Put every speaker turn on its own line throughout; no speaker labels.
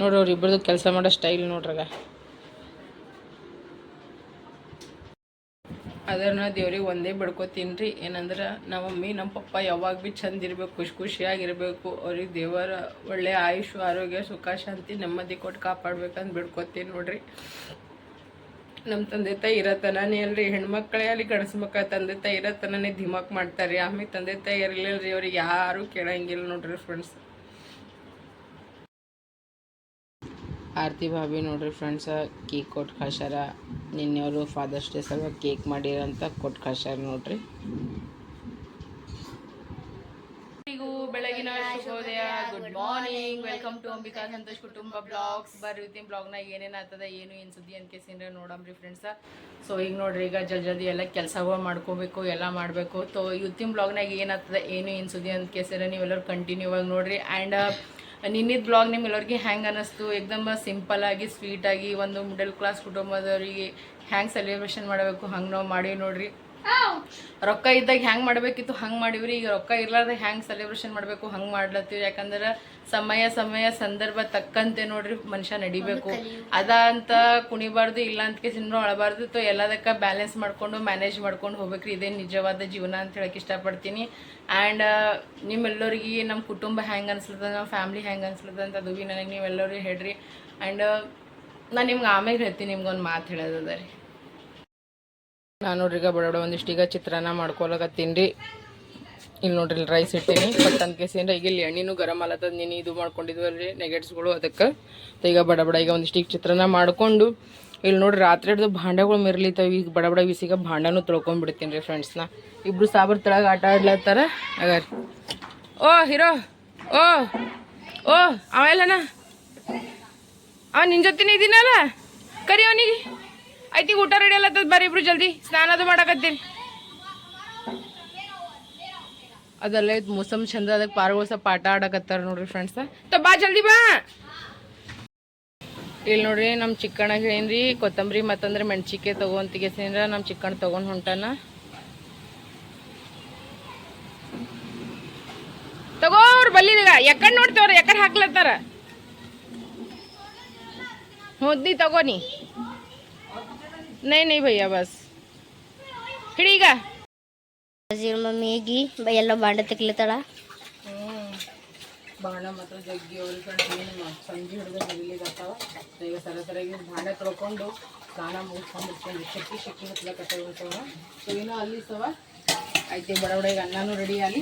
ನೋಡ್ರಿ ಇಬ್ಬರದು ಕೆಲಸ ಮಾಡೋ ಸ್ಟೈಲ್ ನೋಡ್ರಾಗ. ಅದನ್ನ ದೇವ್ರಿಗೆ ಒಂದೇ ಬಿಡ್ಕೊತೀನ್ರಿ. ರೀ ಏನಂದ್ರೆ ನಮ್ಮ ಮಮ್ಮಿ ನಮ್ಮ ಪಪ್ಪ ಯಾವಾಗ ಭೀ ಚಂದ ಇರಬೇಕು, ಖುಷಿ ಖುಷಿಯಾಗಿರಬೇಕು, ಅವ್ರಿಗೆ ದೇವರ ಒಳ್ಳೆ ಆಯುಷ್, ಆರೋಗ್ಯ, ಸುಖ, ಶಾಂತಿ ನೆಮ್ಮದಿ ಕೊಟ್ಟು ಕಾಪಾಡ್ಬೇಕಂತ ಬಿಡ್ಕೋತೀನಿ ನೋಡ್ರಿ. ನಮ್ಮ ತಂದೆ ತಾಯಿ ಇರತನೇ ಅಲ್ರಿ. ಹೆಣ್ಮಕ್ಳೇ ಅಲ್ಲಿ ಗಣಸ್ಬೇಕ ತಂದೆ ತಾಯಿ ಇರತನೇ ಧಿಮಾಕ್ ಮಾಡ್ತಾರೆ ಆಮೇಲೆ ತಂದೆ ತಾಯಿ ಇರಲಿಲ್ಲ ರೀ ಅವ್ರಿಗೆ ಯಾರೂ ಕೇಳಂಗಿಲ್ಲ ನೋಡ್ರಿ ಫ್ರೆಂಡ್ಸ್ ಆರತಿ ಭಾಬಿ ನೋಡ್ರಿ ಫ್ರೆಂಡ್ಸ ಕೇಕ್ ಕೊಟ್ಟು ಕಳ್ಸ್ಯಾರ ನಿನ್ನೆ ಅವರು ಫಾದರ್ಸ್ ಡೇ ಸಲ ಕೇಕ್ ಮಾಡಿರಂತ ಕೊಟ್ಟು ಕಳ್ಸ್ಯಾರ ನೋಡ್ರಿ. ಬೆಳಗಿನ ಶುಭೋದಯ. Good morning welcome to Ambika Santosh ಕುಟುಂಬ ಬ್ಲಾಗ್ಸ್ ಬ್ಲಾಗ್ ಬ್ಲಾಗ್ನಾಗ ಏನೇನು ಆಗ್ತದ, ಏನು ಏನು ಸುದ್ದಿ ಅಂತ ಕೇಸಿಂದ್ರೆ ನೋಡಮ್ರಿ ಫ್ರೆಂಡ್ಸ ಸೊ ಈಗ ನೋಡ್ರಿ, ಈಗ ಜಲ್ ಜಲ್ದಿ ಎಲ್ಲ ಕೆಲಸಗಳು ಮಾಡ್ಕೋಬೇಕು, ಎಲ್ಲ ಮಾಡಬೇಕು. ಸೊ ಇವತ್ತಿನ ಬ್ಲಾಗ್ನಾಗ ಏನಾಗ್ತದ ಏನು ಏನು ಸುದ್ದಿ ಅಂತ ಕೇಸಿದ್ರೆ ನೀವೆಲ್ಲರೂ ಕಂಟಿನ್ಯೂ ಆಗಿ ನೋಡ್ರಿ. ಆ್ಯಂಡ್ ನಿನ್ನಿದ ಬ್ಲಾಗ್ ನಿಮ್ಮೆಲ್ಲರಿಗೆ ಹ್ಯಾಂಗ್ ಅನ್ನಿಸ್ತು. ಎಕ್ದಮ್ಮ ಸಿಂಪಲ್ ಆಗಿ ಸ್ವೀಟಾಗಿ ಒಂದು ಮಿಡಲ್ ಕ್ಲಾಸ್ ಕುಟುಂಬದವರಿಗೆ ಹ್ಯಾಂಗೆ ಸೆಲೆಬ್ರೇಷನ್ ಮಾಡಬೇಕು. ಹಂಗೆ ನಾವು ಮಾಡೀವಿ ನೋಡ್ರಿ. ರೊಕ್ಕ ಇದ್ದಾಗ ಹೆಂಗೆ ಮಾಡಬೇಕಿತ್ತು ಹಂಗೆ ಮಾಡಿವ್ರಿ. ಈಗ ರೊಕ್ಕ ಇರ್ಲಾರ್ದಾಗ ಹೆಂಗೆ ಸೆಲೆಬ್ರೇಷನ್ ಮಾಡಬೇಕು ಹಂಗೆ ಮಾಡ್ಲತ್ತೀವಿ. ಯಾಕಂದ್ರೆ ಸಮಯ ಸಮಯ ಸಂದರ್ಭ ತಕ್ಕಂತೆ ನೋಡ್ರಿ ಮನುಷ್ಯ ನಡಿಬೇಕು. ಅದ ಅಂತ ಕುಣಿಬಾರ್ದು ಇಲ್ಲ ಅಂತ ಸಿನಿಮಾ ಅಳಬಾರ್ದು ತೋ ಎಲ್ಲದಕ್ಕೆ ಬ್ಯಾಲೆನ್ಸ್ ಮಾಡ್ಕೊಂಡು ಮ್ಯಾನೇಜ್ ಮಾಡ್ಕೊಂಡು ಹೋಗ್ಬೇಕ್ರಿ. ಇದೇ ನಿಜವಾದ ಜೀವನ ಅಂತ ಹೇಳಕ್ಕೆ ಇಷ್ಟಪಡ್ತೀನಿ. ಆ್ಯಂಡ್ ನಿಮ್ಮೆಲ್ಲರಿಗೆ ನಮ್ಮ ಕುಟುಂಬ ಹೆಂಗೆ ಅನ್ಸ್ಲತ್ತದ ನಮ್ಮ ಫ್ಯಾಮ್ಲಿ ಹೆಂಗೆ ಅನ್ಸ್ಲತ್ತದ ಅಂತ ಅದು ಭೀ ನನಗೆ ನೀವೆಲ್ಲರಿಗೂ ಹೇಳ್ರಿ. ಆ್ಯಂಡ್ ನಾನು ನಿಮ್ಗೆ ಆಮೇಲೆ ಹೇಳ್ತೀನಿ ನಿಮ್ಗೊಂದು ಮಾತು ಹೇಳೋದದ ರೀ ನಾನು ನೋಡ್ರಿ ಈಗ ಬಡ ಬಡ ಒಂದಿಷ್ಟು ಈಗ ಚಿತ್ರಾನ್ನ ಮಾಡ್ಕೊಳಕತ್ತೀನಿ ಇಲ್ಲಿ ನೋಡ್ರಿ ಇಲ್ಲಿ ರೈಸ್ ಇಟ್ಟೀನಿ ಬಟ್ ಅಂತ ಕೇಸಿಂದ ಈಗ ಇಲ್ಲಿ ಎಣ್ಣೆನೂ ಗರಂ ಆಲತ್ತದ ನೀನು ಇದು ಮಾಡ್ಕೊಂಡಿದ್ವಲ್ರಿ ನೆಗೆಟ್ಸ್ಗಳು ಅದಕ್ಕೆ. ಈಗ ಬಡ ಬಡ ಈಗ ಒಂದಿಷ್ಟು ಈಗ ಚಿತ್ರಾನ್ನ ಮಾಡ್ಕೊಂಡು ಇಲ್ಲಿ ನೋಡ್ರಿ ರಾತ್ರಿ ಹಿಡ್ದು ಭಾಂಡಗಳು ಮಿರ್ಲಿತ್ತವೆ ಈಗ ಬಡ ಬಡ ಬಿಸಿಗ ಭಾಂಡನೂ ತೊಳ್ಕೊಂಡ್ಬಿಡ್ತೀನಿ ರೀ ಫ್ರೆಂಡ್ಸ್ನ ಇಬ್ರು ಸಾಬ್ರ ತಳಗ ಆಟ ಆಡ್ಲತ್ತಾರ, ಹಾಗಾರಿ. ಓ ಹೀರೋ, ಓ ಓ ಅವೆಲ್ಲನ ಅವ ನಿನ್ನ ಜೊತೆನೇ ಇದ್ದೀನಲ್ಲ ಕರಿ ಅವನಿಗೆ. ಈಗ ಊಟ ರೆಡಿ ಅಲ್ಲತ್ತದ ಬರ್ರಿ ಇಬ್ರು ಜಲ್ದಿ. ಸ್ನಾನ ಅದು ಮಾಡಕತ್ತೀರಿ ಅದೆಲ್ಲ ಮೋಸಮ್ ಚಂದ ಅದಕ್ಕೆ ಪಾರ್ಗಳು ಸ್ವಲ್ಪ ಆಟ ಆಡಕತ್ತಾರ ನೋಡ್ರಿ ಫ್ರೆಂಡ್ಸ್ ತ ಬಾ ಜಲ್ದಿ ಬಾ. ಇಲ್ಲಿ ನೋಡ್ರಿ ನಮ್ಮ ಚಿಕ್ಕಣ್ಣ ಹೇಳಿನ್ರಿ ಕೊತ್ತಂಬರಿ ಮತ್ತಂದ್ರೆ ಮೆಣಸಿಕೆ ತಗೊಂತಿಗೆ ಸೇನ್ರ ನಮ್ಮ ಚಿಕ್ಕಣ್ಣ ತಗೊಂಡ್ ಹೊಂಟಾನ. ತಗೋರ್ ಬಲ್ಲಿದೀಗ. ಯಾಕಂಡ್ ನೋಡ್ತೇವ್ರ ಯಾಕಂಡ್ ಹಾಕ್ಲತ್ತಾರ. ಹೋದ್ನಿ ತಗೋನಿ नहीं नहीं भैया बस ಹಿಡೀಗ
ಅಜ್ಜಿರ ಮಮ್ಮಿಗಿ ಎಲ್ಲ ಬಾಂಡ ತೆಕ್ಲತ್ತಾಳ
ಬಾಣ ಮಾತ್ರ ಜಗ್ಗಿ ಅವ್ರ ಏನು ಸಂಜೆ ಹಿಡಿದು ನಡಿಲಿಗತ್ತಾವ ಈಗ ಸರ ಸರಿಯಾಗಿ ಭಾಂಡ ತೊಳ್ಕೊಂಡು ಸ್ನಾನ ಮುಗಿಸ್ಕೊಂಡು ಇಟ್ಕೊಂಡು ಶಕ್ತಿ ಶಕ್ತಿ ಹತ್ಲಕತ್ತಾವ ಇವತ್ತವ ಸೊ ಏನೋ ಅಲ್ಲಿ ಸವ ಆಯ್ತು ಬಡ ಬಡ ಈಗ ಅನ್ನನೂ ರೆಡಿ ಆಗಿ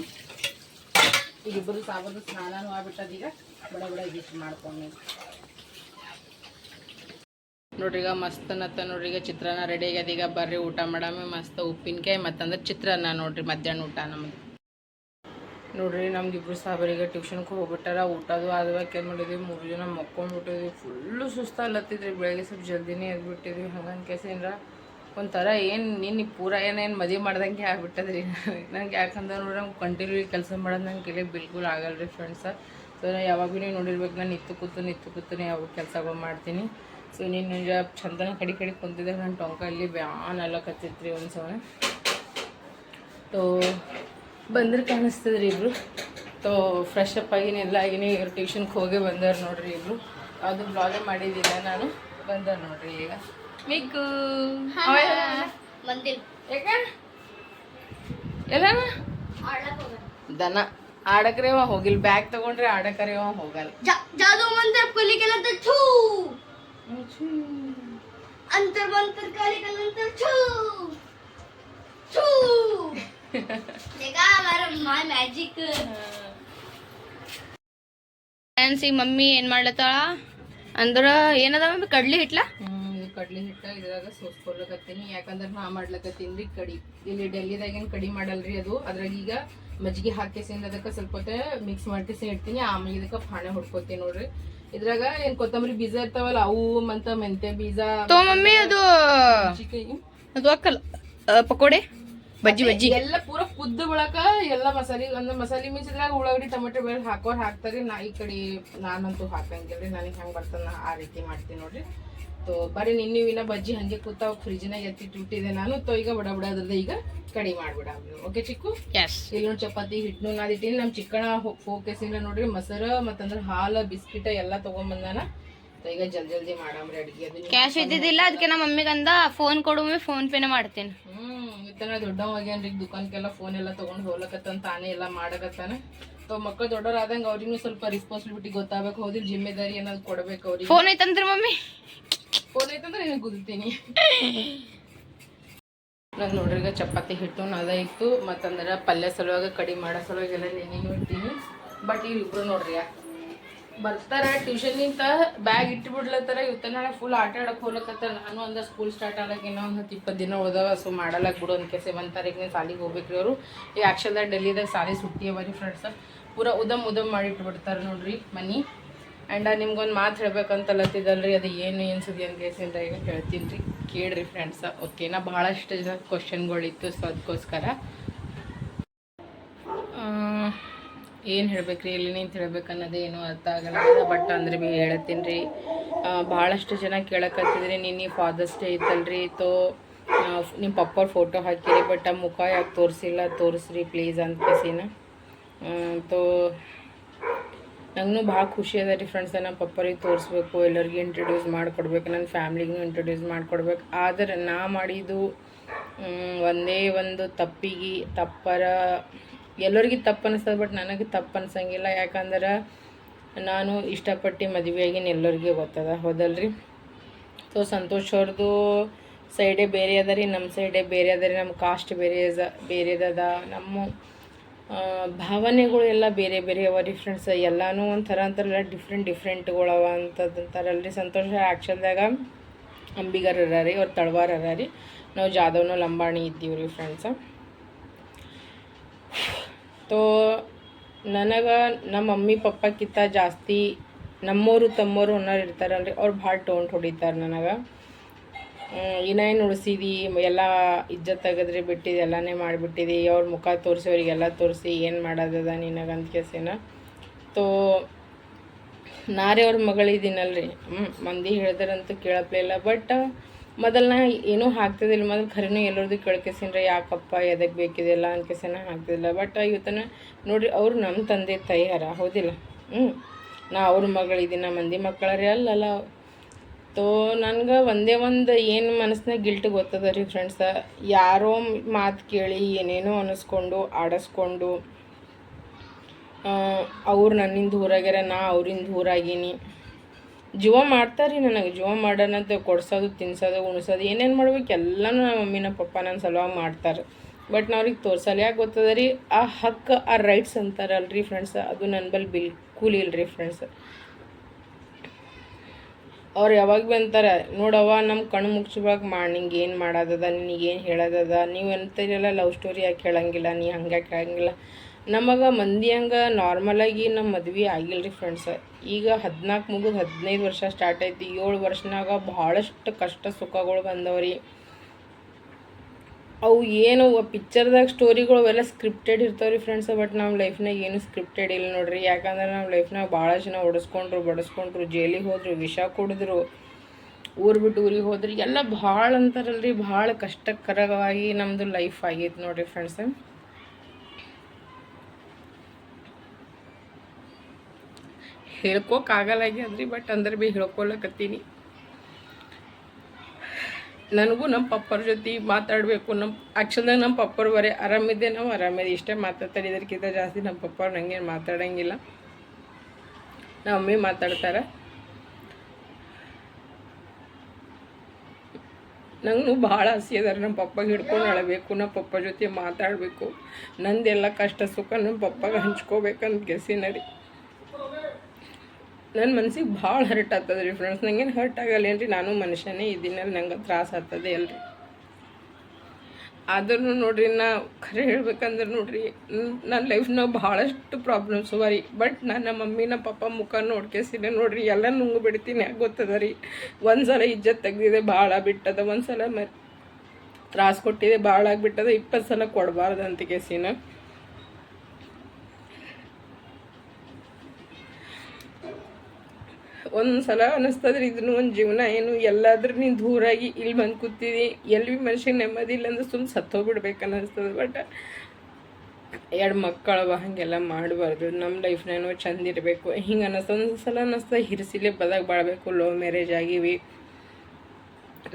ಈಗ ಇಬ್ಬರು ಸಾಬದು ಸ್ನಾನನೂ ಆಗ್ಬಿಟ್ಟದ ಈಗ ಬಡ ಬಡ ಇಷ್ಟು ಮಾಡ್ಕೊಂಡು ನೋಡ್ರಿ ಈಗ ಮಸ್ತ್ ನತ್ತ ನೋಡ್ರಿ ಈಗ ಚಿತ್ರಾನ್ನ ರೆಡಿ ಆಗ್ಯದ ಈಗ ಬರ್ರಿ ಊಟ ಮಾಡಮ. ಮಸ್ತ್ ಉಪ್ಪಿನಕಾಯಿ ಮತ್ತಂದ್ರೆ ಚಿತ್ರಾನ್ನ ನೋಡ್ರಿ ಮಧ್ಯಾಹ್ನ ಊಟ ನಮ್ದು. ನೋಡ್ರಿ ನಮ್ಗೆ ಇಬ್ರು ಸಾಬರಿಗೆ ಟ್ಯೂಷನ್ಗೆ ಹೋಗ್ಬಿಟ್ಟಾರ. ಊಟದು ಆದ್ವಾಗ ಏನು ಮಾಡಿದ್ವಿ. ಮೂರು ಜನ ಮಕ್ಕೊಂಡ್ಬಿಟ್ಟಿದ್ವಿ. ಫುಲ್ಲು ಸುಸ್ತಾಗ್ಲತ್ತಿದ್ರಿ ಬೆಳಗ್ಗೆ ಸ್ವಲ್ಪ ಜಲ್ದಿನೇ ಎದ್ಬಿಟ್ಟಿದ್ವಿ. ಹಂಗನ್ ಕೇಸಿಂದ್ರ ಒಂಥರ ಏನು ನಿನ್ನ ಪೂರ ಏನೇನು ಮದುವೆ ಮಾಡ್ದಂಗೆ ಆಗ್ಬಿಟ್ಟದ್ರಿ. ನಂಗೆ ಯಾಕಂದ್ರೆ ನೋಡ್ರಿ ನಮ್ಗೆ ಕಂಟಿನ್ಯೂ ಕೆಲಸ ಮಾಡೋದು ನಂಗೆ ಕೈಲಿ ಬಿಲ್ಕುಲ್ ಆಗಲ್ಲ ರೀ ಫ್ರೆಂಡ್ಸ ಸೊ ಯಾವಾಗ ನೋಡಿರ್ಬೇಕು. ನಾನು ನಿತ್ತು ಕೂತು ನಿತ್ತು ಕೂತು ಯಾವಾಗ ಕೆಲಸಗಳು ಮಾಡ್ತೀನಿ. ಸೊ ನೀನು ನಿಜ ಚಂದನ ಕಡೆ ಕಡೆ ಕುಂತಿದ್ರೆ ನನ್ನ ಟೊಂಕ ಇಲ್ಲಿ ಬ್ಯಾನ್ ಎಲ್ಲ ಕತ್ತಿತ್ರಿ ಒಂದು ಸಲ. ತೋ ಬಂದ್ರೆ ಕಾಣಿಸ್ತದ್ರಿ ಇಬ್ರು. ತೋ ಫ್ರೆಶ್ ಅಪ್ ಆಗಿನಿ ಎಲ್ಲ ಆಗಿನಿ ಇವ್ರು ಟ್ಯೂಷನ್ಗೆ ಹೋಗಿ ಬಂದಾರ ನೋಡ್ರಿ ಇಬ್ರು. ಅದು ಬ್ಲಾಗೇ ಮಾಡಿದ್ದಿಲ್ಲ ನಾನು ಬಂದಾರ ನೋಡ್ರಿ ಈಗ.
ಮಂದಿರ್
ಯಾಕ? ಎಲ್ಲ ದನ. ಆಡಕ್ರೆ ಹೋಗಿಲ್ಲ ಬ್ಯಾಗ್ ತಗೊಂಡ್ರೆ ಆಡಕರೇವ ಹೋಗಲ್ಲ.
ಜಾದು ಕಲಿಕೆಲ್ಲ ಛೂ ಅಂತರ ಮಂತ್ರ ಕಲಿಕೆಲ್ಲ ಛೂ ಛೂ देखा हमारा माय मैजिक ಫ್ಯಾನ್ಸಿ ಮಮ್ಮಿ ಏನ್ ಮಾಡ್ಲತ್ತಾಳ ಅಂದ್ರ ಏನದ ಮಮ್ಮಿ ಕಡ್ಲಿ ಹಿಟ್ಲ
ಹ್ಮ್ ಇದು ಕಡ್ಲಿ ಹಿಟ್ಟ ಇದ್ರಾಗ ಸೋಸ್ಕೊಡ್ಲಕತ್ತೀನಿ ಯಾಕಂದ್ರೆ ನಾ ಮಾಡ್ಲಕತ್ತೀನಿ ರೀ ಕಡಿ ಇಲ್ಲಿ ಡೆಲ್ಲಿದಾಗೇನ್ ಕಡಿ ಮಾಡಲ್ರಿ ಅದು ಅದ್ರಾಗ ಈಗ ಮಜ್ಜಿಗೆ ಹಾಕಿಸಿಂದ ಅದಕ್ಕೆ ಸ್ವಲ್ಪ ಹೊತ್ತು ಮಿಕ್ಸ್ ಮಾಡ್ಕಿಸಿ ಇಡ್ತೀನಿ ಆಮೇಲೆ ಇದಕ್ಕೆ ಪಾಣೆ ಹೊಡ್ಕೊತೀನಿ ನೋಡ್ರಿ ಇದ್ರಾಗ ಏನ್ ಕೊತ್ತಂಬರಿ ಬೀಜ ಇರ್ತಾವಲ್ಲ ಅವು ಅಂತ ಮೆಂತೆ ಬೀಜ
ತೋ ಮಮ್ಮಿ ಅದು ಅದು ಹಾಕಲ್ಲ ಪಕೋಡೆ? ಬಜ್ಜಿ ಬಜ್ಜಿ.
ಎಲ್ಲ ಪೂರ ಕುದ್ದ ಬಳಕ ಎಲ್ಲ ಮಸಾಲಿ ಅಂದ್ರೆ ಮಸಾಲಿ ಮೀನ್ಸ್ ಇದ್ರಾಗ ಉಳ್ಳಾಗಡ್ಡಿ ಟೊಮೆಟೊ ಬೇಳೆ ಹಾಕೋರ್ ಹಾಕ್ತಾರೆ. ನಾ ಈ ಕಡೆ ನಾನಂತೂ ಹಾಕಂಗಿಲ್ರಿ ನನಗೆ ಹೆಂಗ್ ಬರ್ತದ ಆ ರೀತಿ ಮಾಡ್ತೀನಿ ನೋಡ್ರಿ. ತೋ ಬರೀ ನಿನ್ನೆ ವಿನ ಬಜ್ಜಿ ಹಂಗೆ ಕೂತಾವ ಫ್ರಿಜ್ನಾಗ ಎತ್ತಿಟ್ಟಿಟ್ಟಿದೆ ನಾನು. ತೊ ಈಗ ಬಡ ಬಡ ಅದ್ರದ್ದು ಈಗ ಕಡಿಮೆ ಮಾಡ್ಬಿಡ ಓಕೆ ಚಿಕ್ಕು? ಇಲ್ಲಿ ನೋಡಿ ಚಪಾತಿ ಹಿಟ್ಟು ನಾದಿಟ್ಟಿನಿ ನಮ್ಮ ಚಿಕ್ಕಣ ಫೋಕಸಿಂದ ನೋಡ್ರಿ ಮೊಸರು ಮತ್ತಂದ್ರೆ ಹಾಲು ಬಿಸ್ಕಿಟ ಎಲ್ಲ ತಗೊಂಬಂದಾನ. ಈಗ ಜಲ್ದಿ ಜಲ್ದಿ ಮಾಡಾಮ್ರಿ ಅಡ್ಗೆ. ಅದು
ಕ್ಯಾಶ್ ಇದ್ದಿದ್ದಿಲ್ಲ ಅದಕ್ಕೆ ನಮ್ಮ ಮಮ್ಮಿಗೆ ಅಂದ ಫೋನ್ ಕೊಡು ಫೋನ್ ಪೇನೆ ಮಾಡ್ತೀನಿ.
ಹ್ಮ್ ಇತ್ತನ ದೊಡ್ಡವಾಗ್ಯಾನ್ರಿ ದುಕಾನ್ಗೆಲ್ಲ ಫೋನ್ ಎಲ್ಲ ತಗೊಂಡ್ ಹೋಗ್ಲಕತ್ತಂತ ತಾನೇ ಎಲ್ಲ ಮಾಡಕತ್ತಾನ. ಸೊ ಮಕ್ಕಳು ದೊಡ್ಡವರಾದಂಗ ಅವ್ರಿಗೂ ಸ್ವಲ್ಪ ರೆಸ್ಪಾನ್ಸಿಬಿಲಿಟಿ ಗೊತ್ತಾಗಬೇಕು. ಹೌದಿಲ್ಲ ಜಿಮ್ಮೆದಾರಿ ಏನಾದ್ರು ಕೊಡ್ಬೇಕು ಅವ್ರಿಗೆ.
ಫೋನ್ ಐತಂದ್ರೆ ಮಮ್ಮಿ.
ಫೋನ್ ಐತಂದ್ರೆ ನಿನಗೆ ನಾನು ನೋಡ್ರಿ ಚಪಾತಿ ಹಿಟ್ಟು ನದ ಇತ್ತು ಮತ್ತಂದ್ರೆ ಪಲ್ಯ ಸಲುವಾಗ, ಕಡಿ ಮಾಡೋ ಸಲುವಾಗಿ ಎಲ್ಲ ನೆನೆನೂ ಇಡ್ತೀನಿ. ಬಟ್ ಇವ್ರಿಬ್ರು ನೋಡ್ರಿ ಬರ್ತಾರ ಟ್ಯೂಷನ್ನಿಂದ ಬ್ಯಾಗ್ ಇಟ್ಟು ಬಿಡ್ಲತ್ತಾರ ಇವತ್ತ ನಾಳೆ ಫುಲ್ ಆಟ ಆಡಕ್ಕೆ ಹೋಗ್ಲಕತ್ತಾರ ನಾನು ಅಂದ್ರೆ ಸ್ಕೂಲ್ ಸ್ಟಾರ್ಟ್ ಆಗಕ್ಕೆ ಇನ್ನೂ ಒಂದು ಹತ್ತು ಇಪ್ಪತ್ತು ದಿನ ಉಳ್ದವ ಸೊ ಮಾಡಲಕ್ ಬಿಡು ಅನ್ಕೆ. ಸೆವೆನ್ ತಾರೀಕಿನ ಸಾಲಿಗೆ ಹೋಗ್ಬೇಕ್ರಿ ಅವರು. ಈ ಆ್ಯಕ್ಚುಲ್ದಾಗ ಡೆಲ್ಲಿದಾಗ ಸಾಲಿ ಸುಟ್ಟಿ ಅವರಿ ಫ್ರೆಂಡ್ಸ್ ಪೂರ ಉದಮ್ ಉದಮ್ ಮಾಡಿ ಇಟ್ಬಿಡ್ತಾರೆ ನೋಡ್ರಿ ಮನಿ. ಆ್ಯಂಡ್ ನಿಮ್ಗೊಂದು ಮಾತು ಹೇಳ್ಬೇಕಂತಲ್ಲತ್ತಿದ್ದಲ್ರಿ ಅದು ಏನು ಸುದ್ದಿ ಅಂತ ಕೇಸಿಂದ ಈಗ ಹೇಳ್ತೀನಿ ರೀ ಕೇಳ್ರಿ ಫ್ರೆಂಡ್ಸ ಓಕೆನಾ ಭಾಳಷ್ಟು ಜನ ಕ್ವಶನ್ಗಳಿತ್ತು ಸೊ ಅದಕ್ಕೋಸ್ಕರ ಏನು ಹೇಳ್ಬೇಕ್ರಿ, ಎಲ್ಲಿ ನಿಂತು ಹೇಳ್ಬೇಕು ಅನ್ನೋದೇ ಏನೂ ಅರ್ಥ ಆಗಲ್ಲ. ಬಟ್ ಅಂದ್ರೆ ಭೀ ಹೇಳ್ತೀನಿ ರೀ ಭಾಳಷ್ಟು ಜನ ಕೇಳಕತ್ತಿದ್ರಿ, ನಿನ್ನೆ ಫಾದರ್ಸ್ ಡೇ ಇತ್ತಲ್ರಿ. ತೋ ನಿಮ್ಮ ಪಪ್ಪವ್ರ ಫೋಟೋ ಹಾಕಿರಿ, ಬಟ್ ಆ ಮುಖ ಯಾಕೆ ತೋರಿಸಿಲ್ಲ, ತೋರಿಸ್ರಿ ಪ್ಲೀಸ್ ಅಂತ ಕೇಸಿನ. ತೋ ನಂಗೂ ಭಾಳ ಖುಷಿ ಅದ ರೀ ಫ್ರೆಂಡ್ಸ್ ನಮ್ಮ ಪಪ್ಪರಿಗೆ ತೋರಿಸ್ಬೇಕು, ಎಲ್ಲರಿಗೂ ಇಂಟ್ರೊಡ್ಯೂಸ್ ಮಾಡಿಕೊಡ್ಬೇಕು ನನ್ನ ಫ್ಯಾಮ್ಲಿಗೂ ಇಂಟ್ರಡ್ಯೂಸ್ ಮಾಡಿಕೊಡ್ಬೇಕು. ಆದರೆ ನಾ ಮಾಡಿದ್ದು ಒಂದೇ ಒಂದು ತಪ್ಪಿಗೆ, ತಪ್ಪರ, ಎಲ್ಲರಿಗೂ ತಪ್ಪು ಅನಿಸ್ತದೆ ಬಟ್ ನನಗೆ ತಪ್ಪು ಅನ್ಸಂಗಿಲ್ಲ. ಯಾಕಂದ್ರೆ ನಾನು ಇಷ್ಟಪಟ್ಟು ಮದುವೆಯಾಗಿನ ಎಲ್ಲರಿಗೂ ಗೊತ್ತದ, ಹೌದಲ್ರಿ? ಸೊ ಸಂತೋಷ್ ಅವ್ರದ್ದು ಸೈಡೇ ಬೇರೆ ಅದ ರೀ ನಮ್ಮ ಸೈಡೇ ಬೇರೆ ಅದ ರೀ ನಮ್ಮ ಕಾಸ್ಟ್ ಬೇರೆ ಬೇರೆದದ ನಮ್ಮ ಭಾವನೆಗಳು ಎಲ್ಲ ಬೇರೆ ಬೇರೆ ಅವ ರೀ ಎಲ್ಲಾನು ಒಂಥರ ಅಂತಾರಲ್ಲ ಡಿಫ್ರೆಂಟ್ ಡಿಫ್ರೆಂಟ್ಗಳು ಅವ ಅಂತದಂತಾರಲ್ರಿ ಸಂತೋಷ ಆ್ಯಕ್ಚುಲ್ದಾಗ ಅಂಬಿಗರ್ ಅರ ರೀ ಅವ್ರು ತಳವಾರ ಅರ ರೀ ನಾವು ಜಾದವ್ನ ಲಂಬಾಣಿ ಇದ್ದೀವಿ ರೀ ಫ್ರೆಂಡ್ಸ ತೋ, ನನಗೆ ನಮ್ಮ ಮಮ್ಮಿ ಪಪ್ಪಕ್ಕಿಂತ ಜಾಸ್ತಿ ನಮ್ಮೋರು, ತಮ್ಮೋರು ಅನ್ನೋರು ಇರ್ತಾರಲ್ರಿ, ಅವ್ರು ಭಾಳ ಟೋಂಟ್ ಹೊಡಿತಾರೆ ನನಗೆ. ಏನೇನು ಉಳಿಸಿದಿ ಎಲ್ಲ ಇಜ್ಜತ್ ತೆಗೆದ್ರಿ ಬಿಟ್ಟಿದ್ದು ಎಲ್ಲನೇ ಮಾಡಿಬಿಟ್ಟಿದಿ, ಅವ್ರ ಮುಖ ತೋರಿಸಿ, ಅವರಿಗೆಲ್ಲ ತೋರಿಸಿ ಏನು ಮಾಡೋದದ ನಿನಗಂತ ಕೇಸೇನ ತೋ, ನಾರೇ ಅವ್ರ ಮಗಳಿದ್ದೀನಲ್ರಿ ಹ್ಞೂ ಮಂದಿ ಹೇಳಿದ್ರಂತೂ ಕೇಳಪ್ಲೇ ಇಲ್ಲ ಬಟ್ ಮೊದಲನ ಏನೂ ಹಾಕ್ತಿದ್ದಿಲ್ಲ ಮೊದಲು ಖರೀನೂ ಎಲ್ಲರದು ಕೇಳ್ಕೇಸಿನ್ರಿ, ಯಾಕಪ್ಪ ಎದಕ್ಕೆ ಬೇಕಿದೆಲ್ಲ ಅನ್ಕೇಸಿನ ಹಾಕ್ತಿದ್ದಿಲ್ಲ ಬಟ್ ಇವತ್ತನ ನೋಡಿರಿ, ಅವ್ರು ನಮ್ಮ ತಂದೆ ತಯಾರ ಹೌದಿಲ್ಲ? ಹ್ಞೂ ನಾ ಅವ್ರ ಮಗಳಿದ್ದೀನಿ ಮಂದಿ ಮಕ್ಕಳರಿ ಅಲ್ಲಲ್ಲ ತೋ, ನನ್ಗೆ ಒಂದೇ ಒಂದು ಏನು ಮನಸ್ಸಿನಾಗ ಗಿಲ್ಟ್ ಗೊತ್ತದ ರೀ ಫ್ರೆಂಡ್ಸ ಯಾರೋ ಮಾತು ಕೇಳಿ ಏನೇನೋ ಅನ್ನಿಸ್ಕೊಂಡು ಆಡಿಸ್ಕೊಂಡು ಅವ್ರು ನನ್ನಿಂದ ಊರಾಗ್ಯಾರ, ನಾ ಅವ್ರಿಂದ ಊರಾಗೀನಿ. ಜೀವ ಮಾಡ್ತಾರೆ ರೀ ನನಗೆ, ಜೀವ ಮಾಡೋಣಂತ ಕೊಡ್ಸೋದು, ತಿನ್ಸೋದು, ಉಣಿಸೋದು, ಏನೇನು ಮಾಡ್ಬೇಕು ಎಲ್ಲನೂ ನಮ್ಮ ಮಮ್ಮಿನ ಪಪ್ಪ ನನ್ನ ಸಲುವಾಗಿ ಮಾಡ್ತಾರೆ. ಬಟ್ ನಾ ಅವ್ರಿಗೆ ತೋರ್ಸಲ್ಲ ಯಾಕೆ ಗೊತ್ತದ ರೀ? ಆ ಹಕ್ಕು ಆ ರೈಟ್ಸ್ ಅಂತಾರಲ್ರಿ ಫ್ರೆಂಡ್ಸ್ ಅದು ನನ್ನ ಬಳಿ ಬಿಲ್ಕುಲ್ ಇಲ್ರಿ ಫ್ರೆಂಡ್ಸ್ ಅವ್ರು ಯಾವಾಗ ಭೀ ಅಂತಾರೆ ನೋಡವ್ವ ನಮ್ಮ ಕಣ್ಣು ಮುಚ್ಚಿವಾಗ ಮಾಡಿ ನಿಂಗೆ ಏನು ಮಾಡೋದದ ನಿನಗೆ ಏನು ಹೇಳೋದದ, ನೀವು ಅಂತೀರಲ್ಲ ಲವ್ ಸ್ಟೋರಿ ಯಾಕೆ ಹೇಳಂಗಿಲ್ಲ, ನೀ ಹಂಗೆ ಹೇಳಂಗಿಲ್ಲ ನಮಗೆ ಮಂದಿ ಹಂಗೆ ನಾರ್ಮಲಾಗಿ ನಮ್ಮ ಮದ್ವೆ ಆಗಿಲ್ಲ ರೀ ಫ್ರೆಂಡ್ಸ್ ಈಗ ಹದಿನಾಲ್ಕು ಮುಗಿದು ಹದಿನೈದು ವರ್ಷ ಸ್ಟಾರ್ಟ್ ಐತಿ ಏಳು ವರ್ಷನಾಗ ಭಾಳಷ್ಟು ಕಷ್ಟ ಸುಖಗಳು ಬಂದವ್ರಿ. ಅವು ಏನು ಪಿಕ್ಚರ್ದಾಗ ಸ್ಟೋರಿಗಳು ಅವೆಲ್ಲ ಸ್ಕ್ರಿಪ್ಟೆಡ್ ಇರ್ತಾವೆ ರೀ ಫ್ರೆಂಡ್ಸ್ ಬಟ್ ನಮ್ಮ ಲೈಫ್ನಾಗ ಏನು ಸ್ಕ್ರಿಪ್ಟೆಡ್ ಇಲ್ಲ ನೋಡ್ರಿ. ಯಾಕಂದ್ರೆ ನಮ್ಮ ಲೈಫ್ನಾಗ ಭಾಳ ಜನ ಹೊಡೆಸ್ಕೊಂಡ್ರು ಬಡಿಸ್ಕೊಂಡ್ರು, ಜೈಲಿಗೆ ಹೋದರು, ವಿಷ ಕುಡಿದ್ರು, ಊರು ಬಿಟ್ಟು ಊರಿಗೆ ಹೋದ್ರಿ, ಎಲ್ಲ ಭಾಳ ಅಂತಾರಲ್ರಿ. ಭಾಳ ಕಷ್ಟಕರವಾಗಿ ನಮ್ಮದು ಲೈಫ್ ಆಗೈತೆ ನೋಡ್ರಿ ಫ್ರೆಂಡ್ಸ್ ಹೇಳ್ಕೋಕ್ಕಾಗಲ್ಲಾಗ್ಯದ್ರಿ ಬಟ್ ಅಂದ್ರೆ ಭೀ ಹೇಳ್ಕೊಳಕತ್ತೀನಿ ನನಗೂ ನಮ್ಮ ಪಪ್ಪರ ಜೊತೆ ಮಾತಾಡಬೇಕು. ನಮ್ಮ ಆ್ಯಕ್ಚುಲ್ದಾಗ ನಮ್ಮ ಪಪ್ಪರು ಬರೀ ಆರಾಮಿದ್ದೆ, ನಾವು ಆರಾಮಿದೆ ಇಷ್ಟೇ ಮಾತಾಡ್ತಾರೆ. ಇದಕ್ಕಿಂತ ಜಾಸ್ತಿ ನಮ್ಮ ಪಪ್ಪರು ನಂಗೇನು ಮಾತಾಡಂಗಿಲ್ಲ. ನಮ್ಮ ಮಮ್ಮಿ ಮಾತಾಡ್ತಾರೆ. ನಂಗೂ ಭಾಳ ಆಸೆ ಅದಾರೆ. ನಮ್ಮ ಪಪ್ಪಗೆ ಹಿಡ್ಕೊಂಡು ಅಳಬೇಕು. ನಮ್ಮ ಪಪ್ಪ ಜೊತೆ ಮಾತಾಡಬೇಕು. ನಂದೆಲ್ಲ ಕಷ್ಟ ಸುಖ ನಮ್ಮ ಪಪ್ಪಗೆ ಹಂಚ್ಕೋಬೇಕಂತ ಗೆಸಿನ ರೀ ನನ್ನ ಮನಸ್ಸಿಗೆ ಭಾಳ ಹರ್ಟ್ ಆಗ್ತದೆ ರೀ ಫ್ರೆಂಡ್ಸ್ ನಂಗೇನು ಹರ್ಟ್ ಆಗಲ್ಲ ಏನ್ರಿ ನಾನು ಮನುಷ್ಯನೇ ಇದ್ದೀನಲ್ಲ, ನಂಗೆ ತ್ರಾಸ ಆಗ್ತದೆ ಅಲ್ರಿ. ಆದ್ರೂ ನೋಡ್ರಿ, ನಾ ಖರೆ ಹೇಳ್ಬೇಕಂದ್ರೆ ನೋಡ್ರಿ ನನ್ನ ಲೈಫ್ನಾಗ ಭಾಳಷ್ಟು ಪ್ರಾಬ್ಲಮ್ಸ್ ಅವ ರೀ. ಬಟ್ ನಾನು ನಮ್ಮ ಮಮ್ಮಿ ನಮ್ಮ ಪಪ್ಪ ಮುಖ ನೋಡ್ಕೇಸಿದೆ ನೋಡ್ರಿ, ಎಲ್ಲ ನುಂಗು ಬಿಡ್ತೀನಿ ಗೊತ್ತದ ರೀ? ಒಂದು ಸಲ ಇಜ್ಜತ್ ತೆಗ್ದಿದೆ, ಭಾಳ ಬಿಟ್ಟದ. ಒಂದು ಸಲ ಮ ತ್ರಾಸ ಕೊಟ್ಟಿದೆ, ಭಾಳ ಆಗಿಬಿಟ್ಟದ. ಇಪ್ಪತ್ತು ಸಲ ಕೊಡಬಾರ್ದು ಅಂತ ಕೇಸಿನ. ಒಂದು ಸಲ ಅನ್ನಿಸ್ತದ್ರಿ ಇದನ್ನು ಒಂದು ಜೀವನ ಏನು? ಎಲ್ಲಾದ್ರೂ ನೀನು ದೂರಾಗಿ ಇಲ್ಲಿ ಬಂದು ಕೂತಿದಿ. ಎಲ್ಲಿ ಭೀ ನೆಮ್ಮದಿ ಇಲ್ಲ ಅಂದ್ರೆ ಸುಮ್ಮನೆ ಸತ್ತೋಗ್ಬಿಡ್ಬೇಕು ಅನ್ನಿಸ್ತದೆ ಬಟ್ ಎರಡು ಮಕ್ಕಳವ ಹಾಗೆಲ್ಲ ಮಾಡಬಾರ್ದು. ನಮ್ಮ ಲೈಫ್ನೇನೋ ಚಂದ ಇರಬೇಕು. ಹಿಂಗೆ ಅನ್ನಿಸ್ತದೆ ಒಂದು ಸಲ ಅನ್ನಿಸ್ತದೆ ಹಿರಿಸಿಲೆ ಬದಾಗ ಬಾಳಬೇಕು. ಲವ್ ಮ್ಯಾರೇಜ್ ಆಗಿವಿ.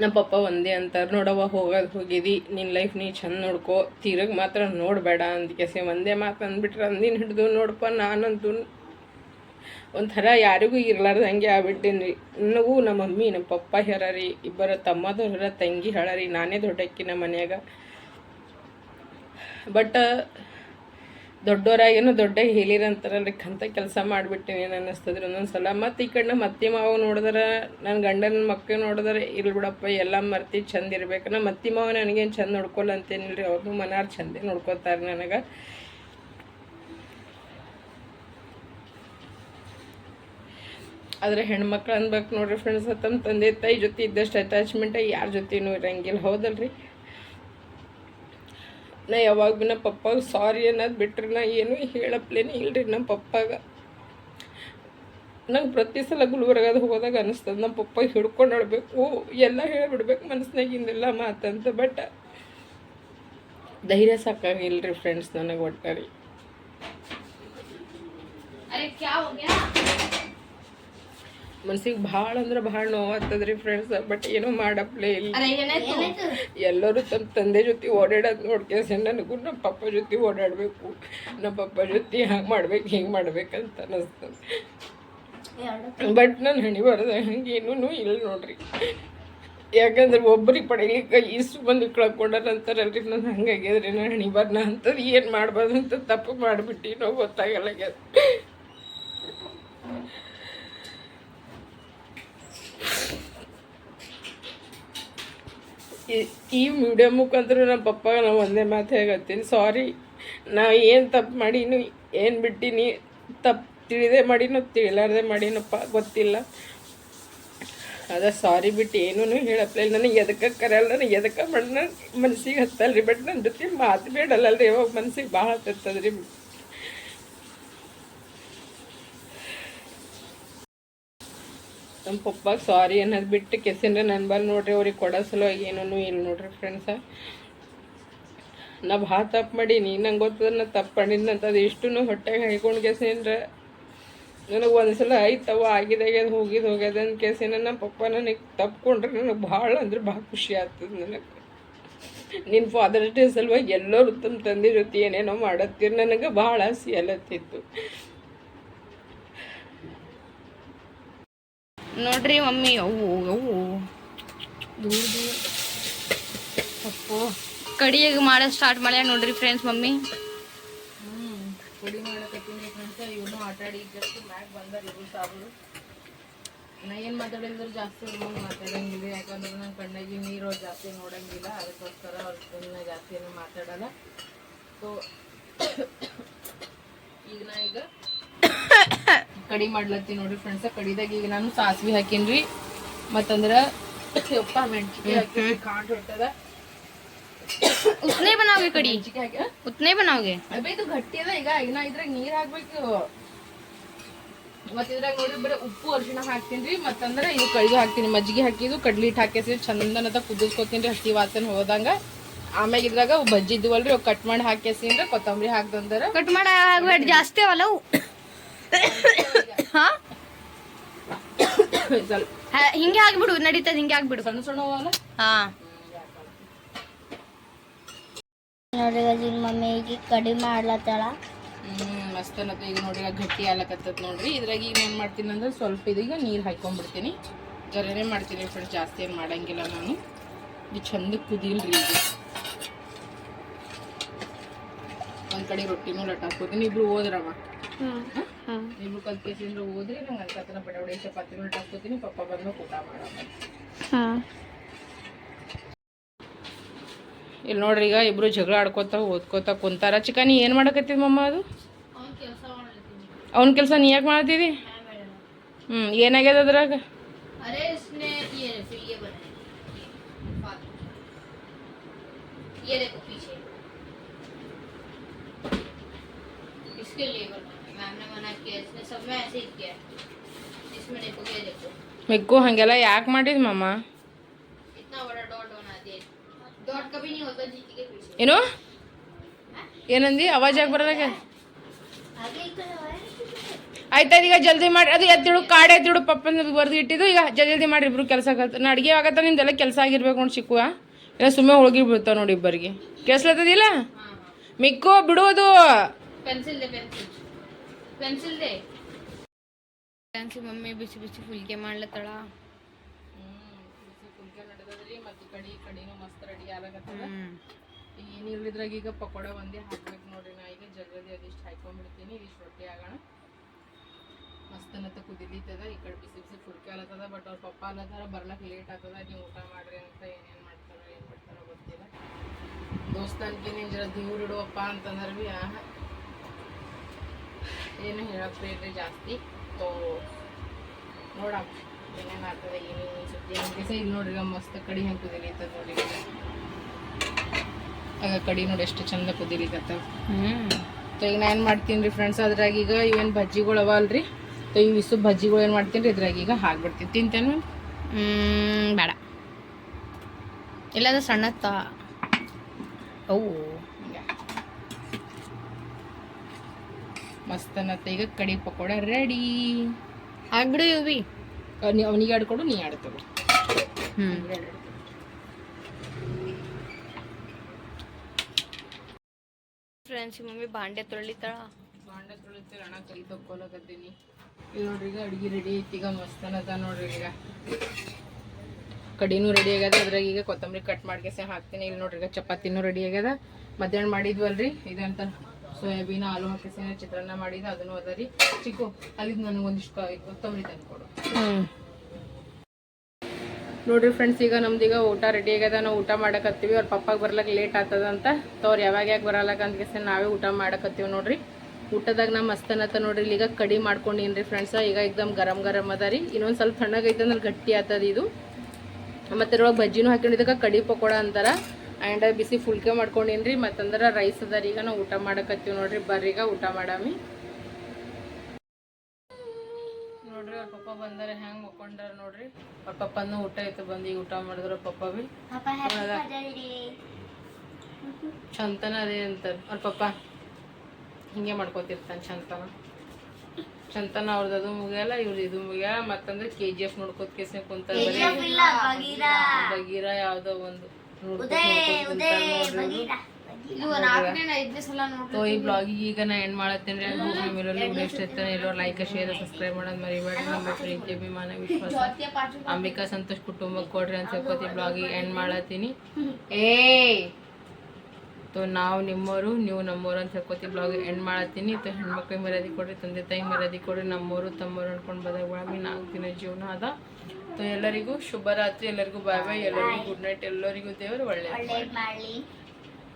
ನಮ್ಮ ಪಪ್ಪ ಒಂದೇ ಅಂತಾರೆ, ನೋಡವ್ವ, ಹೋಗೋದು ಹೋಗಿದಿ. ನಿನ್ನ ಲೈಫ್ ನೀ ಚಂದ ನೋಡ್ಕೋ. ತೀರಗ್ ಮಾತ್ರ ನೋಡಬೇಡ ಅಂತ ಕೆಸಿ ಒಂದೇ ಮಾತು ಅಂದ್ಬಿಟ್ರೆ ಅಂದಿನ ಹಿಡಿದು ನೋಡಪ್ಪ ನಾನಂತೂ ಒಂಥರ ಯಾರಿಗೂ ಇರ್ಲಾರ್ದಂಗೆ ಆಗ್ಬಿಟ್ಟೇನಿ ರೀ ನನಗೂ ನಮ್ಮ ಮಮ್ಮಿ, ನಮ್ಮ ಪಪ್ಪ ಹೇಳ ರೀ ಇಬ್ಬರ ತಮ್ಮದವ್ರ ತಂಗಿ ಹೇಳ ರೀ ನಾನೇ ದೊಡ್ಡಕ್ಕಿ ನಮ್ಮ ಮನ್ಯಾಗ. ಬಟ್ ದೊಡ್ಡವರಾಗೇನು ದೊಡ್ಡ ಹೇಳಿರಂತಾರಲ್ರಿ ಕಂತ ಕೆಲಸ ಮಾಡಿಬಿಟ್ಟೇನೆ ಅನ್ನಿಸ್ತದ್ರಿ ಒಂದೊಂದು ಸಲ. ಮತ್ತು ಈ ಕಡೆ ಮತ್ತೆ ಮಾವ ನೋಡಿದ್ರೆ ನನ್ನ ಗಂಡನ ಮಕ್ಕಳು ನೋಡಿದ್ರೆ ಇರ್ಲಿ ಬಿಡಪ್ಪ, ಎಲ್ಲ ಮರ್ತಿ ಚಂದ ಇರ್ಬೇಕು ನಮ್ಮ ಅತ್ತಿ ಮಾವ ನನಗೇನು ಚಂದ ನೋಡ್ಕೊಲ್ಲ ಅಂತೇನಿಲ್ರಿ ಅವ್ರನ್ನೂ ಮನಾರ್ ಚಂದೇ ನೋಡ್ಕೊತಾರೆ ನನಗೆ. ಆದರೆ ಹೆಣ್ಮಕ್ಳು ಅನ್ಬೇಕು ನೋಡ್ರಿ ಫ್ರೆಂಡ್ಸ್ ತಮ್ಮ ತಂದೆ, ತಾಯಿ ಜೊತೆ ಇದ್ದಷ್ಟು ಅಟ್ಯಾಚ್ಮೆಂಟ್ ಯಾರ ಜೊತೆನೂ ಇರಂಗಿಲ್ಲ. ಹೌದಲ್ರಿ? ನಾ ಯಾವಾಗ ಭೀ ನಮ್ಮ ಪಪ್ಪಾಗ ಸಾರಿ ಅನ್ನೋದು ಬಿಟ್ರೆ ನಾ ಏನೂ ಹೇಳಪ್ಲೇನೆ ಇಲ್ರಿ ನಮ್ಮ ಪಪ್ಪಾಗ. ನಂಗೆ ಪ್ರತಿ ಸಲ ಗುಲ್ಬರ್ಗದ ಹೋದಾಗ ಅನಿಸ್ತದೆ ನಮ್ಮ ಪಪ್ಪ ಹಿಡ್ಕೊಂಡು ಆಡಬೇಕು, ಎಲ್ಲ ಹೇಳಿಬಿಡ್ಬೇಕು ಮನಸ್ಸಿನಾಗಿಂದೆಲ್ಲ ಮಾತಂತ ಬಟ್ ಧೈರ್ಯ ಸಾಕಾಗಿಲ್ರಿ ಫ್ರೆಂಡ್ಸ್ ನನಗೆ ಒಟ್ಟಾರಿ. ಮನ್ಸಿಗೆ ಭಾಳ ಅಂದ್ರೆ ಭಾಳ ನೋವಾಗ್ತದ್ರಿ ಫ್ರೆಂಡ್ಸ್ ಬಟ್ ಏನೋ ಮಾಡಪ್ಲೇ ಇಲ್ಲ. ಎಲ್ಲರೂ ತಮ್ಮ ತಂದೆ ಜೊತೆ ಓಡಾಡೋದು ನೋಡ್ಕೇಸ ನನಗೂ ನಮ್ಮ ಪಪ್ಪ ಜೊತೆ ಓಡಾಡಬೇಕು. ನಮ್ಮ ಪಪ್ಪ ಜೊತೆ ಹಂಗೆ ಮಾಡ್ಬೇಕು ಹಿಂಗೆ ಮಾಡ್ಬೇಕಂತ ಅನ್ನಿಸ್ತದೆ ಬಟ್ ನಾನು ಹಣಿ ಹಂಗೆ ಏನೂ ಇಲ್ಲ ನೋಡ್ರಿ. ಯಾಕಂದ್ರೆ ಒಬ್ರಿಗೆ ಪಡೀಲಿಕ್ಕೆ ಇಷ್ಟು ನಂತರ ಕಳ್ಕೊಂಡಾರಂತಾರಲ್ರಿ ನಾನು ಹಂಗಾಗ್ಯದ್ರಿ ನಾನು ಹಣಿ ಬರ್ನ ಅಂತದ್ದು ಏನು ಮಾಡ್ಬಾರ್ದು ಅಂತ ತಪ್ಪು ಮಾಡಿಬಿಟ್ಟು ನಾವು ಗೊತ್ತಾಗಲ್ಲ ಈ- ವಿಡಿಯೋ ಮುಖಾಂತರ ನಮ್ಮ ಪಪ್ಪಾಗ ನಾವು ಒಂದೇ ಮಾತು ಹೇಗತ್ತೀನಿ ಸಾರಿ ನಾ ಏನು ತಪ್ಪು ಮಾಡೀನಿ, ಏನು ಬಿಟ್ಟೀನಿ, ತಪ್ಪು ತಿಳಿದೇ ಮಾಡಿನೋ, ತಿಳಿಲಾರ್ದೆ ಮಾಡಿನಪ್ಪ, ಗೊತ್ತಿಲ್ಲ. ಅದ ಸಾರಿ ಬಿಟ್ಟು ಏನೂ ಹೇಳಪ್ಲಿಲ್ಲ ನನಗೆ ಎದಕ್ಕೆ ಕರೆಯಲ್ಲ ನನಗೆ ಎದಕ್ಕೆ ಮಣ್ಣ, ಮನ್ಸಿಗೆ ಹತ್ತಲ್ರಿ ಬಟ್ ನನ್ನ ಜೊತೆ ಮಾತು ಬೇಡಲ್ಲಲ್ರಿ, ಯಾವಾಗ ಮನ್ಸಿಗೆ ಭಾಳ ಹತ್ತತ್ತದ್ರಿ. ನಮ್ಮ ಪಪ್ಪಾಗ ಸಾರಿ ಅನ್ನೋದು ಬಿಟ್ಟು ಕೆಸಿಂದ್ರೆ ನನ್ನ ಬಲ್ಲಿ ನೋಡ್ರಿ ಅವ್ರಿಗೆ ಕೊಡೋ ಸಲುವಾಗಿ ಏನೂ ಇಲ್ಲ ನೋಡ್ರಿ ಫ್ರೆಂಡ್ಸ ನಾ ಭಾಳ ತಪ್ಪು ಮಾಡೀನಿ ನಂಗೆ ಗೊತ್ತದ ನಾ ತಪ್ಪು ಮಾಡಿದ್ನಂತ ಅದು ಇಷ್ಟು ಹೊಟ್ಟೆಗೆ ಹಾಕೊಂಡು ಕೆಸಿಂದ್ರೆ ನನಗೆ ಒಂದ್ಸಲ ಆಯ್ತವ ಆಗಿದಾಗೆ ಅದು ಹೋಗಿದ್ದು ಹೋಗ್ಯದ ಅಂತ ಕೇಸಿನ ನಮ್ಮ ಪಪ್ಪ ನನಗೆ ತಪ್ಪಿಕೊಂಡ್ರೆ ನನಗೆ ಭಾಳ ಅಂದ್ರೆ ಭಾಳ ಖುಷಿ ಆಗ್ತದೆ ನನಗೆ. ನಿನ್ನ ಫಾದರ್ಸ್ ಡೇ ಸಲುವಾಗಿ ಎಲ್ಲರೂ ತಮ್ಮ ತಂದೆ ಜೊತೆ ಏನೇನೋ ಮಾಡತ್ತೀರಿ, ನನಗೆ ಭಾಳ ಆಸೆ ಅಲ್ಲತ್ತಿತ್ತು
ನೋಡ್ರಿ ಮಮ್ಮಿ, ಅವು ಅವು. ದೂರ ದೂರ ಅಪ್ಪೋ. ಕಡಿಯಾಗ ಮಾಡೋದು ಸ್ಟಾರ್ಟ್ ಮಾಡ್ಯಾಗ ನೋಡ್ರಿ ಫ್ರೆಂಡ್ಸ್ ಮಮ್ಮಿ.
ಹ್ಮ್, ಪುಡಿ ಮಾಡಕತ್ತೀನಿ ಫ್ರೆಂಡ್ಸ್ ಇವನು ಆಟ ಆಡಿ ಜಸ್ಟ್ ಮ್ಯಾಗ್ ಬಂದಾರ ಇವ್ರು ಸಾಬರು. ನಾ ಏನು ಮಾತಾಡಿದ್ರೆ ಜಾಸ್ತಿ ಅವ್ರ ಮಾತಾಡಂಗಿಲ್ಲ. ಯಾಕಂದ್ರೆ ನನ್ನ ಕಣ್ಣಾಗಿ ನೀರು ಜಾಸ್ತಿ ನೋಡಂಗಿಲ್ಲ. ಅದಕ್ಕೋಸ್ಕರ ಅವ್ರ ಸುಮ್ಮನೆ ಜಾಸ್ತಿ ಏನು ಮಾತಾಡಲ್ಲ. ಸೊ ಈಗ ನಾ ಈಗ ಕಡಿ ಮಾಡ್ಲತ್ತೀನಿ ನೋಡ್ರಿ ಫ್ರೆಂಡ್ಸ ಕಡಿದಾಗ ಈಗ ನಾನು ಸಾಸಿವೆ ಹಾಕೀನ್ರಿ. ಮತ್ತಂದ್ರೆ ಯಪ್ಪ ಮೆಣಸಿಗೆ ಹಾಕಿ ಕಾಂಡ್ ಹೊಟ್ಟದ
ಉತ್ತನೇ ಬನಾವ್ಗೆ ಕಡಿ.
ಮೆಣಸಿಗೆ ಹಾಕಿ
ಉತ್ತನೇ ಬನಾವ್ಗೆ.
ಅಬ್ಬೆ ಇದು ಗಟ್ಟಿ ಅದ. ಈಗ ಇನ್ನ ಇದ್ರಾಗ ನೀರು ಹಾಕ್ಬೇಕು. ಮತ್ತೆ ಇದ್ರಾಗ ನೋಡ್ರಿ ಬರೀ ಉಪ್ಪು ಅರಿಶಿಣ ಹಾಕ್ತೀನಿ ರೀ ಮತ್ತಂದ್ರೆ ಇದು ಕಡಿದು ಹಾಕ್ತೀನಿ. ಮಜ್ಜಿಗೆ ಹಾಕಿದ್ದು ಕಡ್ಲಿ ಹಿಟ್ಟು ಹಾಕಿಸಿ ಚಂದನದ ಕುದಿಸ್ಕೊತೀನಿ ರೀ ಹಟ್ಟಿ ವಾಸನೆ ಹೋದಂಗ. ಆಮ್ಯಾಗ ಇದ್ರಾಗ ಬಜ್ಜಿ ಇದ್ವಲ್ರಿ ಕಟ್ ಮಾಡಿ ಹಾಕಿಸಿ ಅಂದ್ರೆ ಕೊತ್ತಂಬರಿ ಹಾಕ್ದಂದ್ರೆ.
ಕಟ್ ಮಾಡಿ ಜಾಸ್ತಿ ಅವಲ್ಲ ಹಾ? ಹಿಂಗೆ ಆಗ್ಬಿಡು ನಡೀತದ ಹಿಂಗೆ ಆಗ್ಬಿಡು.
ಸಣ್ಣ ಸಣ್ಣ
ಹಾ.
ನೋಡ್ರಿ ಈಗ ಮಮ್ಮಿ ಈಗ ಕಡಿಮೆ ಮಾಡ್ಲತ್ತಾಳ
ಹ್ಮ್ ಮಸ್ತ್ ಅನ್ನತ್ತ ಈಗ ನೋಡ್ರಿ ಗಟ್ಟಿ ಆಗ್ಲಕತ್ತದ ನೋಡ್ರಿ. ಇದ್ರಾಗ ಈಗ ಏನ್ ಮಾಡ್ತೀನಿ ಅಂದ್ರೆ ಸ್ವಲ್ಪ ಇದೀಗ ನೀರ್ ಹಾಕೊಂಡ್ಬಿಡ್ತೀನಿ ಜರನೆ ಮಾಡ್ತೀನಿ ಫ್ರೆಂಡ್ಸ್ ಜಾಸ್ತಿ ಏನ್ ಮಾಡಂಗಿಲ್ಲ ನಾನು. ಇದು ಚಂದ ಕುದಿಲ್ರಿ ಈಗ. ಒಂದ್ ಕಡೆ ರೊಟ್ಟಿನೂ ಲಟ್ ಹಾಕೋತೀನಿ ಇಬ್ರು ಹೋದ್ರವ ಇಬ್ರು ಕಲ್ ಕೇಸಿಂದ್ರ ಹೋದ್ರಿ ನಂಗೆ ಅನ್ಕತ್ತನ ಬಡ ಬಡ ಚಪಾತಿನೂ ಲಟ್ ಹಾಕೋತೀನಿ ಪಪ್ಪ ಬಂದು ಊಟ ಮಾಡಮ್ಮ ಇಲ್ಲಿ ನೋಡ್ರಿ ಈಗ ಇಬ್ರು ಜಗಳ ಆಡ್ಕೋತ ಓದ್ಕೋತ ಕುಂತಾರ ಚಿಕ್ಕ ನೀ ಏನ್ ಮಾಡಕತ್ತಿದ್ ಮಮ್ಮ ಅದು ಅವನ ಕೆಲಸ ನೀ ಯಾಕೆ ಮಾಡತ್ತಿದಿ ಹ್ಮ್ ಏನಾಗ್ಯದ ಅದ್ರಾಗ
अरे इसने ये फिर ये बनाया ये देखो इसके लिए बनाया मैम ने मना किया इसने सब में ऐसे ही किया है। इसमें देखो ये देखो
ಮೆಕ್ಕು ಹಾಗೆಲ್ಲ ಯಾಕೆ ಮಾಡಿದ್ ಮಾಮ
इतना बड़ा डॉट बना दिए डॉट कभी नहीं होता जीती के पीछे
ಏನು ಏನಂದಿ ಅವಾಜ್ ಯಾಕೆ ಬರೋದಾಗ
ಹಾಗೆ ಈ ಕಡೆ ಹೊರಗೆ
ಆಯ್ತಾ ಈಗ ಜಲ್ದಿ ಮಾಡಿ ಅದು ಎತ್ತಿಡು ಕಾಡೆ ಎತ್ತಿಡು ಪಪ್ಪನ ಬರ್ದು ಇಟ್ಟಿದ್ದು ಈಗ ಜಲ್ದಿ ಜಲ್ದಿ ಮಾಡಿ ಇಬ್ರು ಕೆಲಸ ಆಗತ್ತೆ ನಾ ಅಡುಗೆ ಆಗತ್ತ ನಿಂದೆಲ್ಲ ಕೆಲಸ ಆಗಿರ್ಬೇಕು ನೋಡಿ ಚಿಕ್ಕುವ ಇಲ್ಲ ಸುಮ್ಮನೆ ಹೋಗಿ ಬೀಳ್ತಾವ ನೋಡಿ ಇಬ್ಬರಿಗೆ ಕೇಳಿಸ್ಲತ್ತದಿಲ್ಲ ಮಿಕ್ಕು ಬಿಡೋದು
पेंसिल दे पेंसिल पेंसिल दे पेंसिल मम्मी बिसी बिसी फुलके ಮಾಡ್ಲತ್ತಳ
ಮತ್ತೆ ಕಡಿ ಕಡಿನೂ ಮಸ್ತ್ ರೆಡಿ ಆಗಕತ್ತದ ಏನಿಲ್ಲ ಇದ್ರಾಗ ಈಗ ಪಕೋಡ ಒಂದೇ ಹಾಕ್ಬೇಕು ನೋಡ್ರಿ ನಾ ಈಗ ಜಲ್ದಿ ಅದಿಷ್ಟು ಹಾಕೊಂಡ್ಬಿಡ್ತೀನಿ ಇದಿಷ್ಟು ರೊಟ್ಟಿ ಆಗೋಣ ಮಸ್ತ್ ಅನ್ನತ್ತ ಕುದಿಲಿತ್ತದ ಈ ಕಡೆ ಬಿಸಿ ಬಿಸಿ ಫುಲ್ಕೆ ಅಲತ್ತದ ಬಟ್ ಅವ್ರ ಪಪ್ಪ ಅಲ್ಲತ್ತಾರ ಬರ್ಲಕ್ ಲೇಟ್ ಆಗ್ತದ ನೀವು ಊಟ ಮಾಡ್ರಿ ಅಂತ ಏನೇನು ಮಾಡ್ತಾರ ಏನು ಮಾಡ್ತಾರ ಗೊತ್ತಿಲ್ಲ ದೋಸ್ತನ್ಗೆ ನೀನು ಜರ ದೂರ ಇಡುವಪ್ಪ ಅಂತಂದ್ರೆ ಭೀ ಆಹ ಏನು ಹೇಳಕ್ ಬೇಡ್ರಿ ಜಾಸ್ತಿ. ತೋ ನೋಡಮ್ಮ ಏನೇನು ಆಗ್ತದೆ ಏನೇನು ಸುದ್ದಿ ಹಂಗೆ ಸಹ ಇಲ್ಲಿ ನೋಡ್ರಿ ಮಸ್ತ್ ಕಡಿ ಹೆಂಗೆ ಕುದಿಲಿತ್ತದ ನೋಡಿ. ಆಗ ಕಡಿ ನೋಡಿ ಎಷ್ಟು ಚಂದ ಕುದಿಲಿಕತ್ತಾವ ಸೊ ಈಗ ನಾ ಏನು ಮಾಡ್ತೀನಿ ರೀ ಫ್ರೆಂಡ್ಸ್ ಅದ್ರಾಗ ಈಗ ಇವೇನು ಬಜ್ಜಿಗಳು ಅವ ಅಲ್ರಿ? ಸೊ ಈ ಇಸು ಬಜ್ಜಿಗಳು ಏನು ಮಾಡ್ತೀನಿ ರೀ ಇದ್ರಾಗ ಈಗ ಹಾಕ್ಬಿಡ್ತೀನಿ. ತಿಂತೇನೆ
ಹ್ಮ್ ಬೇಡ. ಇಲ್ಲದ ಸಣ್ಣತ್ತ? ಅವು
ಮಸ್ತ್ ಅನ್ನತ್ತೆ ಈಗ ಕಡಿ ಪಕೋಡ ರೆಡಿ
ಆಗ್ಬಿಡು ಇವು
ಅವನಿಗೆ ಆಡ್ಕೊಡು ನೀ ಆಡ್ತವ
ಹ್ಞೂ ಫ್ರೆಂಡ್ಸ್ ಮಮ್ಮಿ ಬಾಂಡೆ ತೊಳಿತಾಳ
ಬಾಂಡೆ ತೊಳಿತಾಳ ಅಣ್ಣ ಕೈ ತಕ್ಕೊಲಕತ್ತೀನಿ ಈಗ ನೋಡ್ರಿ ಈಗ ಅಡುಗೆ ರೆಡಿ ಐತಿ ಈಗ ಮಸ್ತ್ ಅನ್ನದ ನೋಡ್ರಿ ಈಗ. ಕಡಿನೂ ರೆಡಿ ಆಗ್ಯದ ಅದ್ರಾಗ ಈಗ ಕೊತ್ತಂಬರಿ ಕಟ್ ಮಾಡ್ಕೆಸೆ ಹಾಕ್ತೀನಿ. ಇಲ್ಲಿ ನೋಡ್ರಿ ಈಗ ಚಪಾತಿನೂ ರೆಡಿ ಆಗ್ಯದ. ಮಧ್ಯಾಹ್ನ ಮಾಡಿದ್ವಲ್ರಿ ಇದಂತ. ಸೋಯಾಬೀನ್ ಆಲೂ ಹಾಕಿಸಿನ ಚಿತ್ರಾನ್ನ ಮಾಡಿದ ಅದನ್ನು ಅದ ರೀ ಚಿಕ್ಕು ಅಲ್ಲಿದ್ ನನಗೆ ಒಂದಿಷ್ಟು ಕೊತ್ತಂಬರಿ ತಂದು ಕೊಡು. ನೋಡ್ರಿ ಫ್ರೆಂಡ್ಸ್ ಈಗ ನಮ್ದೀಗ ಈಗ ಊಟ ರೆಡಿ ಆಗ್ಯದ. ನಾವು ಊಟ ಮಾಡಕತ್ತೀವಿ ಅವ್ರ ಪಪ್ಪಾಗ ಬರ್ಲಕ್ಕೆ ಲೇಟ್ ಆಗ್ತದ ಅಂತ. ಅವ್ರು ಯಾವಾಗ ಯಾಕೆ ಬರಲ್ಲಕ್ಕ ಅಂತ ನಾವೇ ಊಟ ಮಾಡಕತ್ತೀವಿ ನೋಡ್ರಿ. ಊಟದಾಗ ನಮ್ಮ ಮಸ್ತ್ ಅನ್ನತ್ತ ನೋಡ್ರಿ. ಇಲ್ಲಿ ಈಗ ಕಡಿ ಮಾಡ್ಕೊಂಡಿನ್ರಿ ಫ್ರೆಂಡ್ಸ ಈಗ ಎಕ್ದಮ್ ಗರಂ ಗರಂ ಅದ ರೀ. ಇನ್ನೊಂದು ಸ್ವಲ್ಪ ತಣ್ಣಗೈತೆ ಅಂದ್ರೆ ಗಟ್ಟಿ ಆಗ್ತದ ಇದು. ಮತ್ತೆ ಇದ್ರೊಳಗೆ ಬಜ್ಜಿನೂ ಹಾಕೊಂಡಿದ್ದಾಗ ಕಡಿ ಪಕೋಡ ಅಂತಾರ. ಆ್ಯಂಡ್ ಬಿಸಿ ಫುಲ್ಕೆ ಮಾಡ್ಕೊಂಡೀನಿ ರೀ ಮತ್ತಂದ್ರೆ ರೈಸ್ ಅದ ರೀ ಈಗ ನಾವು ಊಟ ಮಾಡಕತ್ತೀವಿ ನೋಡ್ರಿ ಬರ್ರಿ ಈಗ ಊಟ ಮಾಡಾಮಿ. ನೋಡ್ರಿ ಅವ್ರ ಪಪ್ಪ ಬಂದಾರ ಹೆಂಗ್ ಮಕ್ಕೊಂಡಾರ ನೋಡ್ರಿ. ಅವ್ರ ಪಪ್ಪನ ಊಟ ಐತೆ ಬಂದು ಈಗ ಊಟ ಮಾಡಿದ್ರ ಪಪ್ಪ ಬಿ. ಚಂತನ ಅದೇ ಅಂತಾರ. ಅವ್ರ ಪಪ್ಪ ಹಿಂಗೆ ಮಾಡ್ಕೋತಿರ್ತಾನೆ ಚಂತನ. ಚಂತನ ಅವ್ರದ್ದು ಅದು ಮುಗಿಯಲ್ಲ ಇವ್ರದ್ದು ಇದು ಮುಗಿಯಲ್ಲ ಮತ್ತಂದ್ರೆ ಕೆ ಜಿ ಎಫ್ ನೋಡ್ಕೋತ ಕೇಸ
ಕುಂತ ಬಗೀರ
ಯಾವ್ದೋ ಒಂದು. ಸೊ ಈ ಬ್ಲಾಗ್ ಈಗ ನಾ ಎಂಡ್ ಮಾಡತ್ತೀನಿ ರೀ. ನಿಮ್ಮೆಲ್ಲರೂ ವಿಡಿಯೋ ಇಷ್ಟ ಇರ್ತಾನೆ ಎಲ್ಲರೂ ಲೈಕ್ ಶೇರ್ ಸಬ್ಸ್ಕ್ರೈಬ್ ಮಾಡೋದು ಮರಿಬೇಡಿ. ನಮ್ಮ ಪ್ರೀತಿ ಅಭಿಮಾನ ವಿಶ್ವಾಸ. ಅಂಬಿಕಾ ಸಂತೋಷ್ ಕುಟುಂಬಕ್ಕೆ ಕೊಡ್ರಿ ಅಂತ ಬ್ಲಾಗ್ ಬ್ಲಾಗಿಗೆ. ಎಂಡ್ ಮಾಡತ್ತೀನಿ. ಏ! ಸೊ ನಾವು ನಿಮ್ಮವರು ನೀವು ನಮ್ಮವರು ಅಂತ ಹೇಳ್ಕೊತಿ ಬ್ಲಾಗ್ ಎಂಡ್ ಮಾಡತ್ತೀನಿ. ಸೊ ಹೆಣ್ಮಕ್ಳಿಗೆ ಮರ್ಯಾದೆ ಕೊಡ್ರಿ ತಂದೆ ತಾಯಿ ಮರ್ಯಾದೆ ಕೊಡ್ರಿ ನಮ್ಮವರು ತಮ್ಮವರು ಅನ್ಕೊಂಡು ಬದಾಗ ಒಳಗೆ ನಾಲ್ಕು ದಿನ ಜೀವನ ಅದ. ಎಲ್ಲರಿಗೂ ಶುಭರಾತ್ರಿ ಎಲ್ಲರಿಗೂ ಬಾಯ್ ಬಾಯ್ ಎಲ್ಲರಿಗೂ ಗುಡ್ ನೈಟ್ ಎಲ್ಲರಿಗೂ ದೇವರು ಒಳ್ಳೆ
ಮಾಡ್ಲಿ.